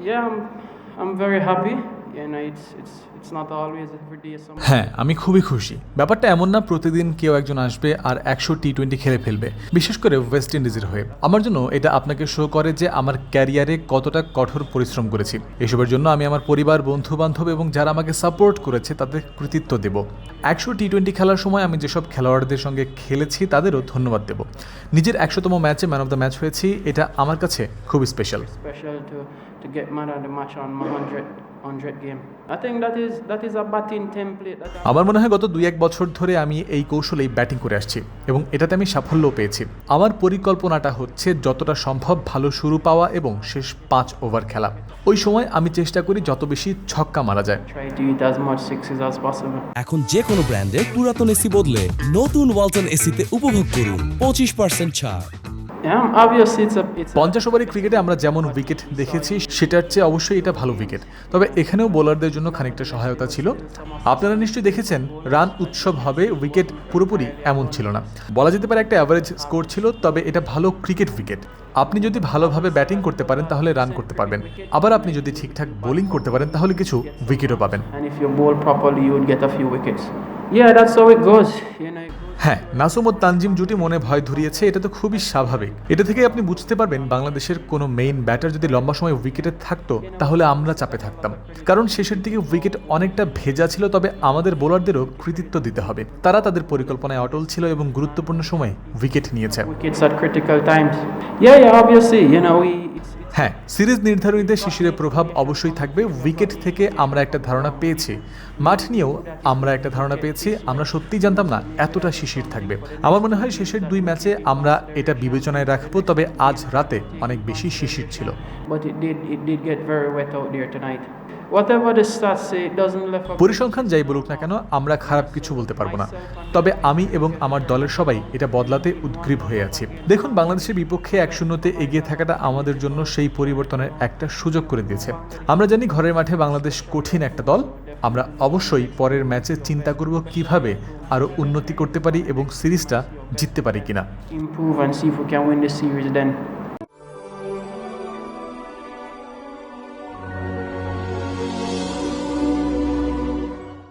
Yeah, I'm, I'm very happy. হ্যাঁ আমি খুবই খুশি। ব্যাপারটা এমন না প্রতিদিন কেউ একজন আসবে আর একশো টি টোয়েন্টি খেলে ফেলবে। বিশেষ করে ওয়েস্ট ইন্ডিজের হয়ে। আমার জন্য এটা আপনাকে শো করে যে আমার ক্যারিয়ারে কতটা কঠোর পরিশ্রম করেছি। এসবের জন্য আমি আমার পরিবার বন্ধু বান্ধব এবং যারা আমাকে সাপোর্ট করেছে তাদের কৃতিত্ব দেব। একশো টি টোয়েন্টি খেলার সময় আমি যেসব খেলোয়াড়দের সঙ্গে খেলেছি তাদেরও ধন্যবাদ দেব। নিজের একশোতম ম্যাচে ম্যান অফ দ্য ম্যাচ হয়েছি এটা আমার কাছে খুবই স্পেশাল আমার মনে হয় গত দুই এক বছর ধরে আমি এই কৌশলেই ব্যাটিং করে আসছি এবং এটাতে আমি সাফল্যও পেয়েছি। আমার পরিকল্পনাটা হচ্ছে যতটা সম্ভব ভালো শুরু পাওয়া এবং শেষ পাঁচ ওভার খেলা। ওই সময় আমি চেষ্টা করি যত বেশি ছক্কা মারা যায়. এখন যে কোনো ব্র্যান্ডের পুরাতন এসি বদলে নতুন ওয়ালটন এসিতে উপভোগ করুন। পঁচিশ পার্সেন্ট ছাড়। পঞ্চাশ ওভারের ক্রিকেটে আমরা যেমন উইকেট দেখেছি সেটার চেয়ে অবশ্যই এটা ভালো উইকেট তবে এখানেও বোলারদের জন্য খানিকটা সহায়তা ছিল আপনারা নিশ্চয়ই দেখেছেন রান উৎসব হবে উইকেট পুরোপুরি এমন ছিল না বলা যেতে পারে একটা অ্যাভারেজ স্কোর ছিল তবে এটা ভালো ক্রিকেট উইকেট আপনি যদি ভালোভাবে ব্যাটিং করতে পারেন তাহলে রান করতে পারবেন আবার আপনি যদি ঠিকঠাক বোলিং করতে পারেন তাহলে কিছু উইকেটও পাবেন. Yeah, that's how it goes. You know. হ্যাঁ নাসুম ও তানজিম জুটি মনে ভয় ধরিয়েছে, এটা তো খুবই স্বাভাবিক। এটা থেকে আপনি বুঝতে পারবেন বাংলাদেশের কোনো মেইন ব্যাটার যদি লম্বা সময় উইকেটে থাকতো, তাহলে আমরা চাপে থাকতাম। কারণ শেষের দিকে উইকেট অনেকটা ভেজা ছিল, তবে আমাদের বোলারদেরও কৃতিত্ব দিতে হবে। তারা তাদের পরিকল্পনায় অটল ছিল এবং গুরুত্বপূর্ণ সময়ে উইকেট নিয়েছে। হ্যাঁ সিরিজ নির্ধারণীতে শিশিরের প্রভাব অবশ্যই থাকবে। উইকেট থেকে আমরা একটা ধারণা পেয়েছি। মাঠ নিয়েও আমরা একটা ধারণা পেয়েছি। আমরা সত্যিই জানতাম না এতটা শিশির থাকবে। আমার মনে হয় শেষের দুই ম্যাচে আমরা এটা বিবেচনায় রাখব, তবে আজ রাতে অনেক বেশি শিশির ছিল। পরিসংখ্যান যাই বলুক না কেন আমরা খারাপ কিছু বলতে পারব না। তবে আমি এবং আমার দলের সবাই এটা বদলাতে উদ্গ্রীব হয়ে আছি। দেখুন বাংলাদেশের বিপক্ষে এক শূন্যতে এগিয়ে থাকাটা আমাদের জন্য সেই পরিবর্তনের একটা সুযোগ করে দিয়েছে। আমরা জানি ঘরের মাঠে বাংলাদেশ কঠিন একটা দল। আমরা অবশ্যই পরের ম্যাচে চিন্তা করব কীভাবে আরও উন্নতি করতে পারি এবং সিরিজটা জিততে পারি কিনা।